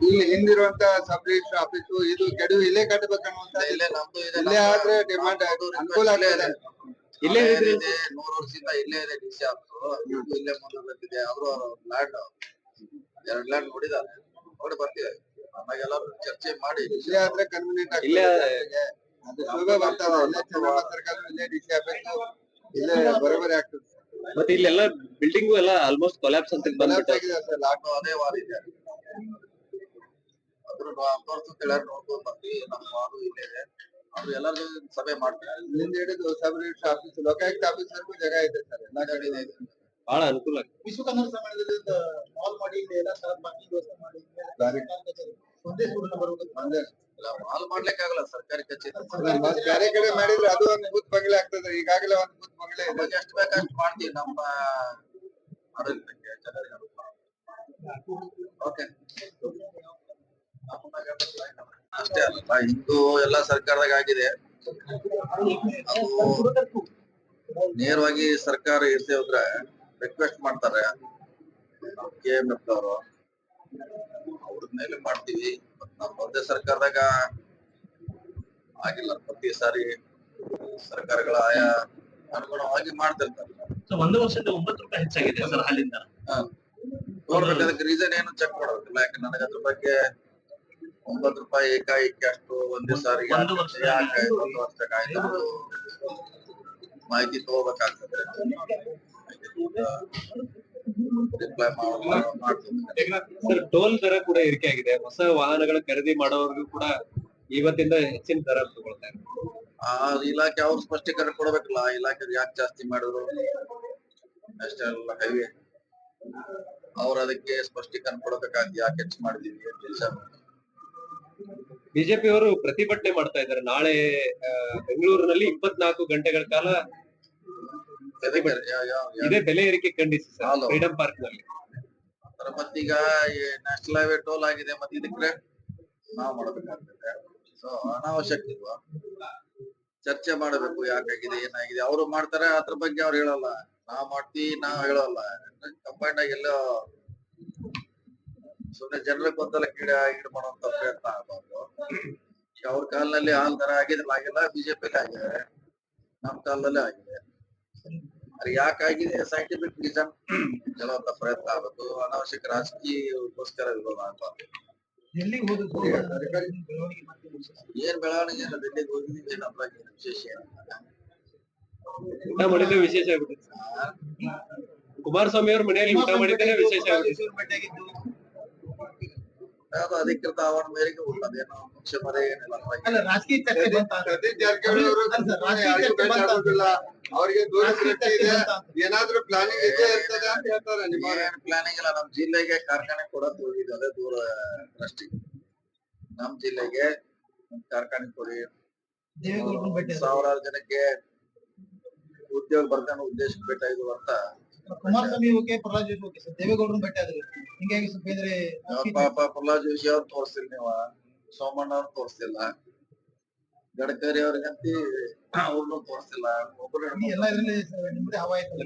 ಇಲ್ಲಿ ಹಿಂದಿರುವಂತ sub register office ಇದು ಗಡುವು ಇಲ್ಲೇ ಕಟ್ಟಬೇಕನ್ನುವಂತ ಇಲ್ಲೇ ನಮ್ದು ಇದೆ ಇಲ್ಲೇ ಆದ್ರೆ ಡಿಮಾಂಡ್ ಅನುಕೂಲ ಇದೆ. ಇಲ್ಲೇ ಇದೆ ನೂರು ವರ್ಷದಿಂದ ಇಲ್ಲೇ ಇದೆ ಡಿ ಸಿ ಆಫೀಸ್ ಇಲ್ಲೇ ಮುಂದೆ ಅವರು ಲ್ಯಾಂಡ್ ಎರಡ್ ಲ್ಯಾಂಡ್ ನೋಡಿದ್ದಾರೆ. ನೋಡಿ ಬರ್ತೀವಿ. ಆಮೇಲೆ ಎಲ್ಲರೂ ಚರ್ಚೆ ಮಾಡಿ. ಇಲ್ಲೇ ಆದ್ರೆ ಕನ್ವೀನಿಯಂಟ್ ಇಲ್ಲೇ ಸುಲಭ ಬರ್ತದೆ ಇಲ್ಲೇ ಚೆನ್ನಮ್ಮ ಸರ್ಕಲ್ ಇಲ್ಲೇ ಡಿ ಸಿ ಆಫೀಸು ಇಲ್ಲೇ ಬರೋಬರಿ ಆಗ್ತದೆ. ಮತ್ತೆ ಇಲ್ಲೆಲ್ಲ ಬಿಲ್ಡಿಂಗು ಎಲ್ಲ ಆಲ್ಮೋಸ್ಟ್ ಕೊಲ್ಯಾಪ್ಸ್ ಅಂತ ಬಂದ್ಬಿಟ್ಟು. ಆಗಿದೆ ಸರ್. ಲಾಕ್ ಅದೇ ವಾರ ಇದೆ. ಅದ್ರ ಅಫ್ಕೋರ್ಸ್ ಕೆಳಗೆ ನೋಡ್ಕೊಂಡು ಬರ್ತೀವಿ. ನಮ್ಮ ವಾರು ಇಲ್ಲೇ ಇದೆ. ಅವ್ರು ಎಲ್ಲರೂ ಸಭೆ ಮಾಡ್ತಾರೆ. ಇಲ್ಲಿಂದ ಹಿಡಿದು sub register office Lokayukta office ವರೆಗೂ ಜಾಗ ಇದೆ ಸರ್. ಎಲ್ಲಾ ಕಡೆ ಇದೆ. ಬಹಳ ಅನುಕೂಲ. ವಿಶ್ವ ಕನ್ನಡ ಸಮ್ಮೇಳನದಲ್ಲಿ ಮಾಲ್ ಮಾಡಿ ಇಲ್ಲಿ ಎಲ್ಲ ತರ ಬಾಕಿ ಮಾಡಿ. ಒಂದೇ ಬರುವುದು ಒಂದೇ. ಇಲ್ಲ ಮಾಲ್ ಮಾಡ್ಲಿಕ್ಕೆ ಆಗಲ್ಲ ಸರ್ಕಾರಿ ಕಚೇರಿ. ಬೇರೆ ಕಡೆ ಮಾಡಿದ್ರೆ ಅದು ಒಂದು ಬೂತ್ ಬಂಗ್ಲೆ ಆಗ್ತದೆ. ಈಗಾಗಲೇ ಒಂದು ಬೂತ್ ಬಂಗ್ಲೆ ಇದೆ. ಎಷ್ಟು ಬೇಕಷ್ಟು ಮಾಡ್ತೀವಿ ನಮ್ಮ ಆಡಳಿತಕ್ಕೆ ಜನರಿಗೆ ಅನುಕೂಲ ಓಕೆ. ಅಷ್ಟೇ ಅಲ್ಲ ಇಂದು ಎಲ್ಲ ಸರ್ಕಾರದಾಗ ಆಗಿದೆ. ಅದು ನೇರವಾಗಿ ಸರ್ಕಾರ ಇರ್ದೇ ಹೋದ್ರೆ ರಿಕ್ವೆಸ್ಟ್ ಮಾಡ್ತಾರೆ. ಕೆ ಎಂ ಎಫ್ ಅವರು ಅವ್ರ ಮೇಲೆ ಮಾಡ್ತೀವಿ. ಮತ್ತ್ ನಮ್ಮ ಒಂದೇ ಸರ್ಕಾರದಾಗ ಆಗಿಲ್ಲ ಪ್ರತಿ ಸಾರಿ ಸರ್ಕಾರಗಳ ಆಯಾ ಅನುಗುಣವಾಗಿ ಮಾಡ್ತಿರ್ತಾರೆ. ಒಂದು ವರ್ಷದ ಒಂಬತ್ತು ರೂಪಾಯಿ ಹೆಚ್ಚಾಗಿದೆ ಸರ್ ಹಾಲಿಂದ. ನೋಡ್ಬೇಕು ಅದಕ್ಕೆ ರೀಸನ್ ಏನು ಚೆಕ್ ಮಾಡ್ಬೇಕಲ್ಲ ಯಾಕೆ ನನಗೆ ಅದ್ರ ಬಗ್ಗೆ ಒಂಬತ್ತು ರೂಪಾಯಿ ಏಕಾಏಕಿ ಅಷ್ಟು ಒಂದೇ ಸಾರಿ ಒಂದು ವರ್ಷ ಆಯ್ತು? ಮಾಹಿತಿ ತಗೋಬೇಕಾಗ್ತದೆ. ಸರ್ ಟೋಲ್ ದರ ಕೂಡ ಇರಿಕೆ ಆಗಿದೆ ಹೊಸ ವಾಹನಗಳ ಖರೀದಿ ಮಾಡೋರ್ಗೂ ಕೂಡ ಇವತ್ತಿಂದ ಹೆಚ್ಚಿನ ದರ ತಗೊಳ್ತಾ ಇದೆ. ಆ ಇಲಾಖೆ ಅವ್ರು ಸ್ಪಷ್ಟೀಕರಣ ಕೊಡ್ಬೇಕಲ್ಲ ಆ ಇಲಾಖೆ ಯಾಕೆ ಜಾಸ್ತಿ ಮಾಡಿದ್ರು? ಅಷ್ಟೆಲ್ಲ ಹೈವೇ ಅವ್ರು ಅದಕ್ಕೆ ಸ್ಪಷ್ಟೀಕರಣ ಕೊಡಬೇಕಾಗಿ ಯಾಕೆ ಹೆಚ್ಚು ಮಾಡಿದೀವಿ ಅಂತ ವಿಚಾರ ಬಿಜೆಪಿ ಅವರು ಪ್ರತಿಭಟನೆ ಮಾಡ್ತಾ ಇದ್ದಾರೆ. ನಾಳೆ ಬೆಂಗಳೂರಿನಲ್ಲಿ ಇಪ್ಪತ್ನಾಲ್ಕು ಗಂಟೆಗಳ ಕಾಲ ಇದೇ ಬೆಲೆ ಏರಿಕೆ ಖಂಡಿಸಿ ಸರ್. ಫ್ರೀಡಂ ಪಾರ್ಕ್ನಲ್ಲಿ. ಮತ್ತೀಗ ನ್ಯಾಷನಲ್ ಹೈವೇ ಟೋಲ್ ಆಗಿದೆ ಮತ್ತೆ ಇದಕ್ಕೆ ನಾವು ಮಾಡಬೇಕಾಗ್ತದೆ. ಸೊ ಅನಾವಶ್ಯಕ ಚರ್ಚೆ ಮಾಡಬೇಕು ಯಾಕಾಗಿದೆ ಏನಾಗಿದೆ. ಅವರು ಮಾಡ್ತಾರೆ ಅದ್ರ ಬಗ್ಗೆ ಅವ್ರು ಹೇಳಲ್ಲ. ನಾವ್ ಮಾಡ್ತೀವಿ ನಾವ್ ಹೇಳಲ್ಲ. ಕಂಬೈಂಡ್ ಆಗಿ ಎಲ್ಲೋ ಸುಮ್ನೆ ಜನರ ಗೊಂದಲ ಕೀಡ ಈಡು ಮಾಡುವಂತ ಪ್ರಯತ್ನ ಆಗಬಾರ್ದು. ಅವ್ರ ಕಾಲದಲ್ಲಿ ಹಾಲ್ ತರ ಆಗಿದ್ರೆ ಆಗಿಲ್ಲ. ಬಿಜೆಪಿ ಆಗಿದೆ. ನಮ್ ಕಾಲದಲ್ಲೇ ಆಗಿದೆ. ಅದು ಯಾಕಾಗಿದೆ ಸೈಂಟಿಫಿಕ್ ರೀಸನ್ ಹೇಳುವಂತ ಪ್ರಯತ್ನ ಆಗಬೇಕು ಅನಾವಶ್ಯಕ ರಾಜಕೀಯಕ್ಕೋಸ್ಕರ ವಿರೋಧ ಆಗಬಾರ್ದು ಏನ್ ಬೆಳವಣಿಗೆ ಇಲ್ಲ ಡೆಲ್ಲಿಗೆ ಹೋಗಿದ್ದೀವಿ ಏನ್ ವಿಶೇಷ ಏನಿಲ್ಲ. ಊಟ ಮಾಡಿದ್ರೆ ವಿಶೇಷ. ಕುಮಾರಸ್ವಾಮಿ ಅವ್ರ ಮನೆಯಲ್ಲಿ ಊಟ ಮಾಡಿದ್ರೆ ವಿಶೇಷ ಭೇಟಿಯಾಗಿದ್ದು. ಅದು ಅಧಿಕೃತ ಅವರ ಮೇರೆಗೆ ಉಳ್ಳದೇನು ಪಕ್ಷ ಮರೆ ಏನಿಲ್ಲ ಅದ್ರಾಗ. ಅಲ್ಲ ರಾಜಕೀಯ ಚರ್ಚೆ ಬಂತ ಸತೀಶ್ ಜಾರಕಿಹೊಳಿ ಅವರು ರಾಜಕೀಯ ಯಾರಿಗೂ ಚರ್ಚೆ ಭೇಟಿ ಬಂತ. ಆಗೋದಿಲ್ಲ ದೂರ ರಾಜಕೀಯ ದೃಷ್ಟಿ ಇದೆ. ಬಂತ ಏನಾದ್ರೂ ಪ್ಲಾನಿಂಗ್ ಇದೆ ಇರ್ತದೆ ಅಂತ ಹೇಳ್ತಾರೆ ನಿಮ್ಮ ಏನ್ ಪ್ಲಾನಿಂಗ್ ಇಲ್ಲ ನಮ್ ಜಿಲ್ಲೆಗೆ ಕಾರ್ಖಾನೆ ಕೊಡೋದು ಹೋಗಿದ್ದಾರೆ ಅದೇ ದೂರ ದೃಷ್ಟಿ ನಮ್ ಜಿಲ್ಲೆಗೆ ಕಾರ್ಖಾನೆ ಕೊಡಿ. ಭೇಟಿ. ಸಾವಿರಾರು ಜನಕ್ಕೆ ಉದ್ಯೋಗ ಬರ್ತಾನೆ ಉದ್ದೇಶ ಬೇಕಾಗಿದ್ದು ಅಂತ Kumaraswamy okay Prahlad Joshi okay. Sir ದೇವೇಗೌಡರನ್ನ ಭೇಟಿ ಆದ್ರು. ಹಿಂಗಾಗಿ ಸ್ವಲ್ಪ ಬೇರೆ ಅವ್ರ್ ಪಾಪ ಪ್ರಹ್ಲಾದ್ ಜೋಶಿ ಅವ್ರು ತೋರಿಸಿಲ್ಲ ನೀವ. ಸೋಮಣ್ಣ ಅವ್ರು ತೋರಿಸಿಲ್ಲ. ಗಡ್ಕರಿ ಅವ್ರಿಗಂತಿ ಅವ್ರನ್ನೂ ತೋರಿಸಿಲ್ಲ. ಎಲ್ಲ ಇದ್ರಲ್ಲಿ ನಿಮ್ಮದೇ ಹವಾ ಆಯ್ತಲ್ಲ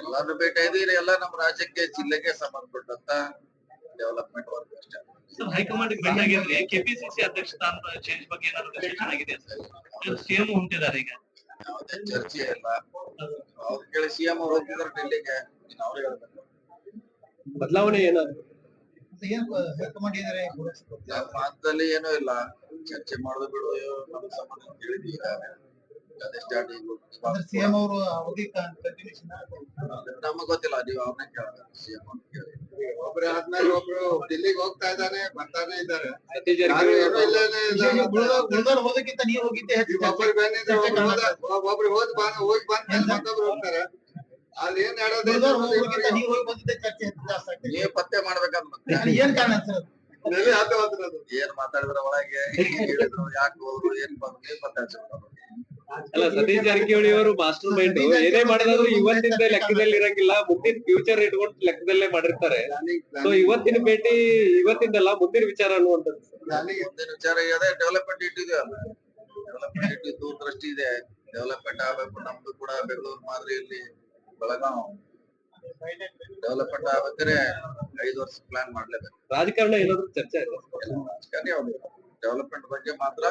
ಎಲ್ಲಾರು ಭೇಟಿ ಆಯ್ತು ಎಲ್ಲ ನಮ್ಮ ರಾಜ್ಯಕ್ಕೆ ಜಿಲ್ಲೆಗೆ ಸಂಬಂಧಪಟ್ಟಂತ ಡೆವಲಪ್ಮೆಂಟ್ ವರ್ಕ್ ಅಷ್ಟೇ. ಸರ್ ಹೈಕಮಾಂಡ್ ಭೇಟಿಯಾಗಿದ್ರೆ ಕೆಪಿಸಿಸಿ ಅಧ್ಯಕ್ಷ ಸ್ಥಾನದ ಚೇಂಜ್ ಬಗ್ಗೆ ಏನಾದ್ರು ಡಿಸಿಷನ್ ಆಗಿದೆ? ಸರ್ ಸಿಎಂ ಹೊಂಟಿದ್ದಾರೆ ಈಗ. ಯಾವುದೇ ಚರ್ಚೆ ಇಲ್ಲ ಅವ್ರು ಕೇಳಿ ಸಿಎಂ ಅವ್ರು ಹೋಗಿದ್ದಾರೆ ಡೆಲ್ಲಿಗೆ ಅವ್ರಿಗೆ ಹೇಳ್ಬೇಕು ಬದಲಾವಣೆ ಏನಾದ್ರು ಮಾತಲ್ಲಿ ಏನ್ ಇಲ್ಲ. ಚರ್ಚೆ ಮಾಡೋದು ಬಿಡು ನಮ್ಗೆ ಸಂಬಂಧ ಕೇಳಿದೀರ ಅದೇ ಸ್ಟಾರ್ಟಿಂಗ್ ಅಂದ್ರೆ ಸಿಎಂ ಅವರು ಅವಧಿ ನಮಗ್ ಗೊತ್ತಿಲ್ಲ ನೀವು ಅವ್ರನ್ನೇ ಕೇಳಬೇಕು ಸಿಎಂ ಅವ್ರನ್ನ ಕೇಳಿ ಒಬ್ರು ಆದ್ಮೇಲೆ ಒಬ್ರು ಡೆಲ್ಲಿಗ್ ಹೋಗ್ತಾ ಇದ್ದಾನೆ ಬರ್ತಾನೆ ಇದ್ದಾರೆ. ಏನೂ ಹೋದಕ್ಕಿಂತ ನೀವು ಹೋಗಿದ್ದೆ ಒಬ್ಬರು ಬಂದಿದ್ರೆ ಒಬ್ರು ಹೋದ- ಒಬ್ರು ಬಾ ಹೋಗಿ ಬಂದ ಮತ್ತೊಬ್ರು ಹೋಗ್ತಾರೆ. ಅಲ್ಲಿ ಏನ್ ಹೋಗೋಕ್ಕಿಂತ ನೀವು ಹೋಗಿ ಬಂದಿದ್ದೆ ಚರ್ಚೆ ಜಾಸ್ತಿ ಆಗ್ತದೆ. ಪತ್ತೆ ಮಾಡ್ಬೇಕಂತ ಏನ್ ಕಾರಣ ಸರ್. ಏನ್ ಮಾತಾಡಿದ್ರ ಒಳಗೆ ಹೇಳಿದ್ರು ಯಾಕೆ ಹೋದ್ರು ಏನ್ ಬಂದ್ರು ಏನ್ ಅಲ್ಲ ಸತೀಶ್ ಜಾರಕಿಹೊಳಿ ಅವರು ಮಾಸ್ಟರ್ ಮೈಂಡ್ ಏನೇ ಮಾಡಿದ್ರು ಇವತ್ತಿಂದ ಲೆಕ್ಕದಲ್ಲಿ ಇರಂಗಿಲ್ಲ ಮುಂದಿನ ಫ್ಯೂಚರ್ ಇಟ್ಕೊಂಡು ಲೆಕ್ಕದಲ್ಲೇ ಮಾಡಿರ್ತಾರೆ. ಸೊ ಇವತ್ತಿನ ಭೇಟಿ ಇವತ್ತಿಂದಲ್ಲ ಮುಂದಿನ ವಿಚಾರ ಅನ್ನುವಂಥದ್ದು. ಮುಂದಿನ ವಿಚಾರ ಇದೆ ಡೆವಲಪ್ಮೆಂಟ್ ಇಟ್ಟಿದೆ ಅಲ್ಲ. ಡೆವಲಪ್ಮೆಂಟ್ ಇಟ್ಟು ದೂರದೃಷ್ಟಿ ಇದೆ. ಡೆವಲಪ್ಮೆಂಟ್ ಆಗ್ಬೇಕು ನಮ್ದು ಕೂಡ ಬೆಂಗಳೂರು ಮಾದರಿಯಲ್ಲಿ ಬೆಳಗಾವ್ ಡೆವಲಪ್ಮೆಂಟ್ ಆಗ್ಬೇಕಾದ್ರೆ ಐದು ವರ್ಷ ಪ್ಲಾನ್ ಮಾಡ್ಲೇಬೇಕು. ರಾಜಕಾರಣ ಏನಾದ್ರು ಚರ್ಚೆ ಇದೆ ರಾಜಕಾರಣಿ ಡೆವಲಪ್ಮೆಂಟ್ ಬಗ್ಗೆ ಮಾತ್ರ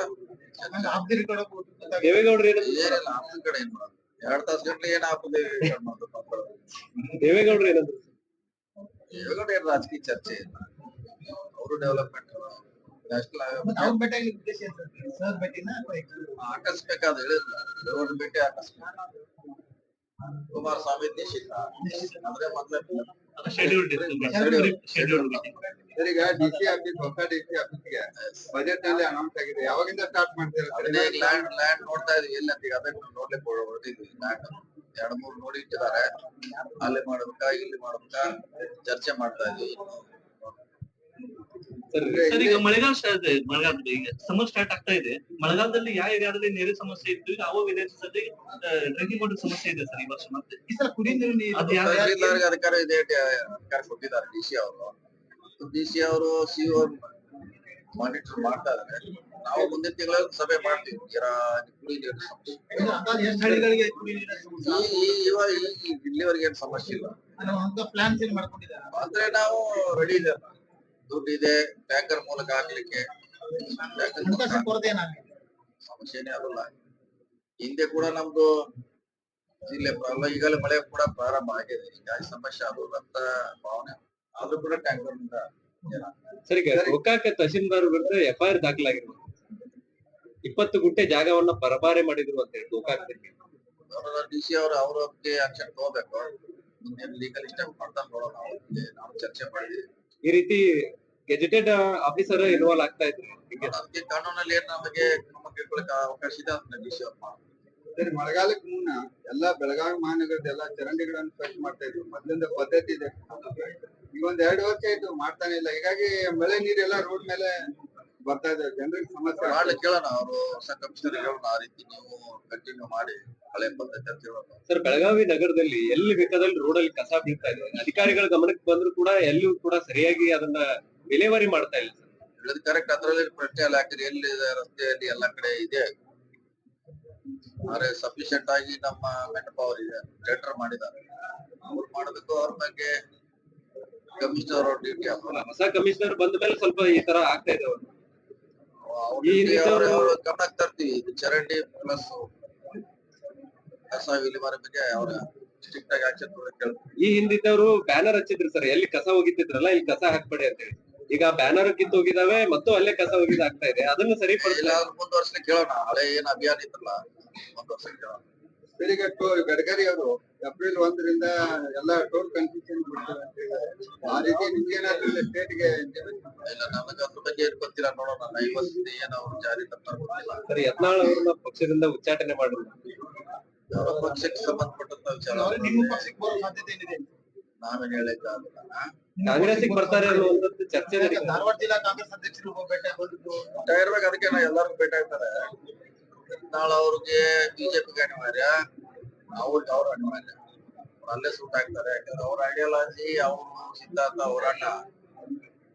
ದೇವೇಗೌಡರು ಏನಿಲ್ಲ ನಮ್ಮ ಕಡೆ ಏನ್ ಮಾಡೋದು? ಎರಡ್ ತಾಸ್ ಗಂಟ್ಲೆ ಏನ್ ಹಾಕುದು ದೇವೇಗೌಡರು ಏನಂದ್ರು ಇವಾಗ ಏನ್ ರಾಜಕೀಯ ಚರ್ಚೆ ಇಲ್ಲ. ಅವರು ಡೆವಲಪ್ಮೆಂಟ್ ನ್ಯಾಷನಲ್ ಭೇಟಿನ ಅದು ಹೇಳಿಲ್ಲ ದೇವ್ರ ಭೇಟಿ ಆಕಸ್ಮಿಕ ಕುಮಾರಸ್ವಾಮಿ ನಿಶ್ಚಿತ ಅಂದ್ರೆ ಮೊದ್ಲೇ ಶೆಡ್ಯೂಲ್ಡ್ ಇತ್ತು ಶೆಡ್ಯೂಲ್ಡ್ ಸರ್ ಈಗ ಡಿ ಸಿ ಆಫೀಸ್ ಹೊಸ ಡಿ ಸಿ ಆಫೀಸ್ಗೆ ಬಜೆಟ್ನಲ್ಲಿ ಅನೌನ್ಸ್ ಆಗಿದೆ. ಯಾವಾಗಿಂದ ಸ್ಟಾರ್ಟ್ ಮಾಡ್ತೀರಾ ಲ್ಯಾಂಡ್ ಲ್ಯಾಂಡ್ ನೋಡ್ತಾ ಇದೀವಿ. ಎಲ್ಲಿ ಅಂತ ಈಗ ಅದನ್ನ ನೋಡ್ಲಿಕ್ಕೆ ಹೊರ- ಹೊರಟಿದ್ವಿ. ಲ್ಯಾಂಡ್ ಎರಡ್ ಮೂರ್ ನೋಡಿ ಇಟ್ಟಿದ್ದಾರೆ. ಅಲ್ಲಿ ಮಾಡ್ಬೇಕಾ ಇಲ್ಲಿ ಮಾಡ್ಬೇಕಾ ಚರ್ಚೆ ಮಾಡ್ತಾ ಇದೀವಿ. ಸರ್. ಈಗ ಮಳೆಗಾಲ ಸ್ಟಾರ್ಟ್ ಮಳೆಗಾಲದಲ್ಲಿ ಈಗ ಸಮರ್ ಸ್ಟಾರ್ಟ್ ಆಗ್ತಾ ಇದೆ. ಮಳೆಗಾಲದಲ್ಲಿ ಯಾವ ಏರಿಯಾದಲ್ಲಿ ನೀರಿನ ಸಮಸ್ಯೆ ಇತ್ತು? ಯಾವ ಅಲ್ಲಿ ಡ್ರಿಂಕಿಂಗ್ ವಾಟರ್ ಸಮಸ್ಯೆ ಇದೆ ಸರ್ ಈ ವರ್ಷ ಮತ್ತೆ. ಈ ಸಲ ಕುಡಿಯ ನೀರು ಅಧಿಕಾರ ಇದೆ ಅಧಿಕಾರ ಕೊಟ್ಟಿದ್ದಾರೆ ಡಿ ಸಿ ಅವರು. ಡಿ ಸಿ ಅವರು ಸಿ ಮಾನಿಟರ್ ಮಾಡ್ತಾ ನಾವು ಮುಂದಿನ ತಿಂಗಳಲ್ಲಿ ಸಭೆ ಮಾಡ್ತೀವಿ. ಕುಡಿ ನೀರಿನ ಇಲ್ಲಿವರೆಗೆ ಏನ್ ಸಮಸ್ಯೆ ಇಲ್ಲ. ಅಂದ್ರೆ ನಾವು ರೆಡಿ ಇದೆ ದುಡ್ಡು ಇದೆ ಟ್ಯಾಂಕರ್ ಮೂಲಕ ಏನಾಗಿದೆ ಸಮಸ್ಯೆನೇ ಆಗಲ್ಲ. ಹಿಂದೆ ಕೂಡ ನಮ್ದು ಜಿಲ್ಲೆ ಪ್ರಾಬ್ಲಮ್ ಈಗಲೇ ಮಳೆ ಕೂಡ ಪ್ರಾರಂಭ ಆಗಿದೆ. ಹೀಗಾಗಿ ಸಮಸ್ಯೆ ಅದು ಅಂತ ಭಾವನೆ. ಆದ್ರೂ ಕೂಡ ಟ್ಯಾಂಕರ್ನಿಂದ ಸರಿ ಗೋಕಾಕ ತಹಶೀಲ್ದಾರ್ ವಿರುದ್ಧ ಎಫ್ಐಆರ್ ದಾಖಲಾಗಿರುವ ಇಪ್ಪತ್ತು ಗುಂಟೆ ಜಾಗವನ್ನ ಪರಬಾರೆ ಮಾಡಿದ್ರು ಅಂತ ಹೇಳಿ ಗೋಕಾಕದಲ್ಲಿ. ಅವರ ಡಿ ಸಿ ಅವರು ಅವ್ರ ಬಗ್ಗೆ ಆಕ್ಷನ್ ತಗೋಬೇಕು. ಮುಂದೆ ಲೀಗಲ್ ಇಷ್ಟ ಮಾಡ್ತಾ ನೋಡೋಣ. ಅವ್ರಿಗೆ ನಾವು ಚರ್ಚೆ ಮಾಡಿದ್ವಿ ಈ ರೀತಿ ಗೆಜೆಟೆಡ್ ಆಫೀಸರ್ ಇನ್ವಾಲ್ವ್ ಆಗ್ತಾ ಇದ್ರು ನಮಗೆ ಅದಕ್ಕೆ ಕಾನೂನಲ್ಲಿ ಏನ್ ನಮಗೆ ಅವಕಾಶ ಇದೆ ಅಂತ ಸರಿ ಮಳೆಗಾಲಕ್ಕೆ ಮುನ್ನ ಎಲ್ಲಾ ಬೆಳಗಾವಿ ಮಹಾನಗರದ ಎಲ್ಲಾ ಚರಂಡಿಗಳನ್ನು ಸ್ವಚ್ಛ ಮಾಡ್ತಾ ಇದ್ವಿ ಮೊದ್ಲಿಂದ ಪದ್ಧತಿ ಇದೆ. ಈಗ ಒಂದ್ ಎರಡು ವರ್ಷ ಆಯ್ತು ಮಾಡ್ತಾನೆ ಇಲ್ಲ. ಹೀಗಾಗಿ ಮಳೆ ನೀರೆಲ್ಲ ರೋಡ್ ಮೇಲೆ ಬರ್ತಾ ಇದೆ. ಜನರಿಗೆ ಸಮಸ್ಯೆ ಮಾಡ್ಲಿ ಕೇಳೋಣ ಅವರು. ಹೊಸ ಕಮಿಷನರ್ ಹೇಳೋಣ ಆ ರೀತಿ ನೀವು ಕಂಟಿನ್ಯೂ ಮಾಡಿ ಹಳೆ ಬಂದ ಅಂತ ಹೇಳೋಣ ಸರ್ ಬೆಳಗಾವಿ ನಗರದಲ್ಲಿ ಎಲ್ಲಿ ಬೇಕಾದಲ್ಲಿ ರೋಡಲ್ಲಿ ಕಸ ಬೀಳ್ತಾ ಇದೆ. ಅಧಿಕಾರಿಗಳ ಗಮನಕ್ಕೆ ಬಂದ್ರು ಕೂಡ ಎಲ್ಲೂ ಕೂಡ ಸರಿಯಾಗಿ ಅದನ್ನ ವಿಲೇವಾರಿ ಮಾಡ್ತಾ ಇಲ್ಲ ಸರ್ ಹೇಳಿದ್ ಕರೆಕ್ಟ್ ಅದ್ರಲ್ಲಿ ಪ್ರಶ್ನೆ ಅಲ್ಲ ಯಾಕಂದ್ರೆ ಎಲ್ಲಿ ಇದೆ ರಸ್ತೆಯಲ್ಲಿ ಎಲ್ಲಾ ಕಡೆ ಇದೆ? ಆದ್ರೆ ಸಫಿಶಿಯಂಟ್ ಆಗಿ ನಮ್ಮ ಮೆನ್ ಪವರ್ ಇದೆ. ಟೆಂಡರ್ ಮಾಡಿದ್ದಾರೆ. ಅವ್ರು ಮಾಡಬೇಕು. ಅವ್ರ ಬಗ್ಗೆ ಕಮಿಷನರ್ ಅವ್ರ ಡ್ಯೂಟಿ ಹೊಸ ಕಮಿಷನರ್ ಬಂದ ಮೇಲೆ ಸ್ವಲ್ಪ ಈ ತರ ಆಗ್ತಾ ಇದೆ ಈ ಗಮನಕ್ಕೆ ತರ್ತೀವಿ. ಇದು ಚರಂಡಿ ಪ್ಲಸ್ ಕಸ ವಿಲೇವಾರಿ ಬಗ್ಗೆ ಅವ್ರ ಸ್ಟ್ರಿಕ್ಟ್ ಆಗಿ ಆಕ್ಷನ್ ಈ ಹಿಂದಿದ್ದವರು ಬ್ಯಾನರ್ ಹಚ್ಚಿದ್ರು ಸರ್. ಎಲ್ಲಿ ಕಸ ಹೋಗಿತ್ತಿದ್ರಲ್ಲ ಇಲ್ಲಿ ಕಸ ಹಾಕ್ಬೇಡಿ ಅಂತ ಹೇಳಿ. ಈಗ ಬ್ಯಾನರ್ ಕಿತ್ತು ಹೋಗಿದಾವೆ ಮತ್ತು ಅಲ್ಲೇ ಕಸ ಹೋಗಿದ್ ಆಗ್ತಾ ಇದೆ. ಅದನ್ನು ಸರಿಪಡಿಸಿಲ್ಲ ಮುಂದುವರ್ಸ್ಲಿಕ್ಕೆ ಕೇಳೋಣ. ಹಳೆ ಏನ್ ಅಭಿಯಾನ ಇತ್ತಲ್ಲ ಮುಂದುವರ್ಸಲಿಕ್ಕೆ ಕೇಳೋಣ. ಟೋ- ಗಡ್ಕರಿ ಅವರು ಏಪ್ರಿಲ್ ಒಂದರಿಂದ ಎಲ್ಲ ಟೋಲ್ ಕನ್ಫ್ಯೂಷನ್ ಬಿಡ್ತಾರೆ ಅಂತ ಹೇಳಿದ್ದಾರೆ. ಆ ರೀತಿ ನಿಮ್ಗೇನಾದ್ರೂ ಸ್ಟೇಟ್ಗೆ ಇಲ್ಲ ನಮಗೆ ಅದ್ರ ಬಗ್ಗೆ ಏನ್ ಗೊತ್ತಿಲ್ಲ ನೋಡೋಣ ಐವತ್ತು ಏನು ಅವ್ರು ಜಾರಿ ತಪ್ಪಿಲ್ಲ ಸರಿ ಯತ್ನಾಳ್ ಅವ್ರನ್ನ ಪಕ್ಷದಿಂದ ಉಚ್ಚಾಟನೆ ಮಾಡಿದ್ರು ಅವರ ಪಕ್ಷಕ್ಕೆ ಸಂಬಂಧಪಟ್ಟಂತ ವಿಚಾರ? ಅವ್ರು ನಿಮ್ಮ ಪಕ್ಷಕ್ಕೆ ಬರೋ ಸಾಧ್ಯತೆ ಏನಿದೆ? ನಾವೇನ್ ಹೇಳಕ್ ಕಾಂಗ್ರೆಸ್ ಕಾಂಗ್ರೆಸ್ಗೆ ಬರ್ತಾರೆ ಅನ್ನುವಂಥದ್ದು ಚರ್ಚೆ. ಧಾರವಾಡ ಜಿಲ್ಲಾ ಕಾಂಗ್ರೆಸ್ ಅಧ್ಯಕ್ಷರು ಭೇಟಿ ಇರ್ಬೇಕು. ಅದಕ್ಕೆ ನಾ ಎಲ್ಲಾರ್ಗು ಭೇಟಿ ಆಗ್ತಾರೆ. ನಾಳೆ ಅವ್ರಿಗೆ ಬಿಜೆಪಿಗೆ ಅನಿವಾರ್ಯ. ಅವ್ರಿಗೆ ಅವ್ರ ಅನಿವಾರ್ಯ ಅವ್ರು ಅಲ್ಲೇ ಸೂಟ್ ಆಗ್ತಾರೆ ಯಾಕಂದ್ರೆ ಅವ್ರ ಐಡಿಯಾಲಜಿ ಅವ್ರ ಸಿದ್ಧಾಂತ ಹೋರಾಟ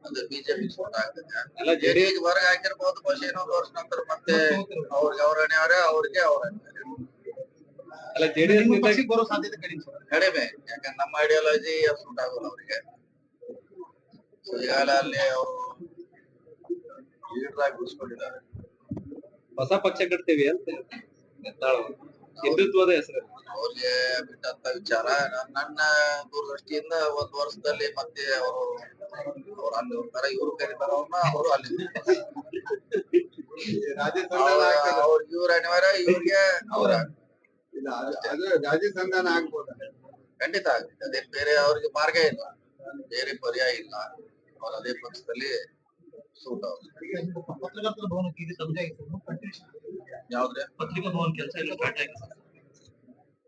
ಅದು ಬಿಜೆಪಿ ಸೂಟ್ ಆಗ್ತದೆ. ಅಲ್ಲ ಜೆಡಿಎಸ್ ವರ್ಗ ಹೊರಗೆ ಹಾಕಿರ್ಬೋದು ಬಹುಶಃ ಇನ್ನೊಂದು ವರ್ಷ ನಂತರ ಮತ್ತೆ ಅವ್ರಿಗೆ ಅವ್ರ ಅನಿವಾರ್ಯ ಅವ್ರಿಗೆ ಅವ್ರ ಅನಿವಾರ್ಯ. ಕಡಿಮೆ ಯಾಕಂದ್ರೆ ನಮ್ಮ ಐಡಿಯಾಲಜಿ ಸೂಟ್ ಆಗೋಲ್ಲ ಅವ್ರಿಗೆ. ಸೊ ಈಗಾಗಲೇ ಅಲ್ಲಿ ಅವರು ಲೀಡರ್ ಆಗಿ ಉಳಿಸ್ಕೊಂಡಿದ್ದಾರೆ. ಹೊಸ ಪಕ್ಷ ಕಟ್ತೇವಿ ಅಂತ ಅವರು. ಹಿಂದುತ್ವದ ಹೆಸರು. ಅವ್ರಿಗೆ ಬಿಟ್ಟಂತ ವಿಚಾರ. ನನ್ನ ದೂರದೃಷ್ಟಿಯಿಂದ ಒಂದ್ ವರ್ಷದಲ್ಲಿ ಮತ್ತೆ ಅವರು ಅವ್ರು ಅಲ್ಲಿ ಹೋಗ್ತಾರೆ. ಇವ್ರು ಕರೀತಾರ ಅವ್ರನ್ನ ಅವರು ಅಲ್ಲಿ ಅವ್ರ ಇವ್ರ ಅನಿವಾರ್ಯ ಇವ್ರಿಗೆ ಅವ್ರ. ಇಲ್ಲ ಅದು- ಅದು ರಾಜ್ಯ ಆಗ್ಬೋದ? ಖಂಡಿತ ಆಗುತ್ತೆ ಅದೇ ಬೇರೆ ಅವ್ರಿಗೆ ಮಾರ್ಗ ಇಲ್ಲ. ಬೇರೆ ಪರ್ಯಾಯ ಇಲ್ಲ. ಅವ್ರ ಅದೇ ಪಕ್ಷದಲ್ಲಿ ಪತ್ರಕರ್ತರ ಭವನಕ್ಕೆ ಇದು ತೊಂದರೆ ಯಾವ್ದ್ರೆ? ಪತ್ರಿಕಾ ಭವನ ಕೆಲಸ ಇಲ್ಲ ಸ್ಟಾರ್ಟ್.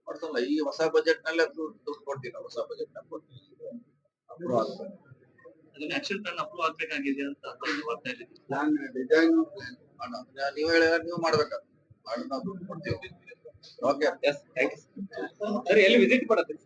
ಮಾಡ್ಸಲ್ಲ ಈ ಹೊಸ ಬಜೆಟ್ನಲ್ಲಿ ಅದು ದುಡ್ಡು ಕೊಡ್ತೀರಾ ಹೊಸ ಬಜೆಟ್ನಲ್ಲಿ ಕೊಡ್ತೀವಿ. ಅಪ್ರೂವ್ ಆಗ್ತದೆ ಅದನ್ನ ಆಕ್ಷನ್ ಪ್ಲಾನ್ ಅಪ್ರೂವ್ ಆಗ್ಬೇಕಾಗಿದೆ ಅಂತ ಅರ್ಥ ಇದು ಪ್ಲಾನ್ ಡಿಸೈನ್ ಅಣ್ಣ, ನೀವ್ ಹೇಳ ನೀವು ಮಾಡ್ಬೇಕು ಮಾಡಿ ನಾವು ದುಡ್ಡು ಕೊಡ್ತೀವಿ. Okay yes thank you sir ಎಲ್ಲಿ ವಿಸಿಟ್ ಮಾಡತ್ತೀರಿ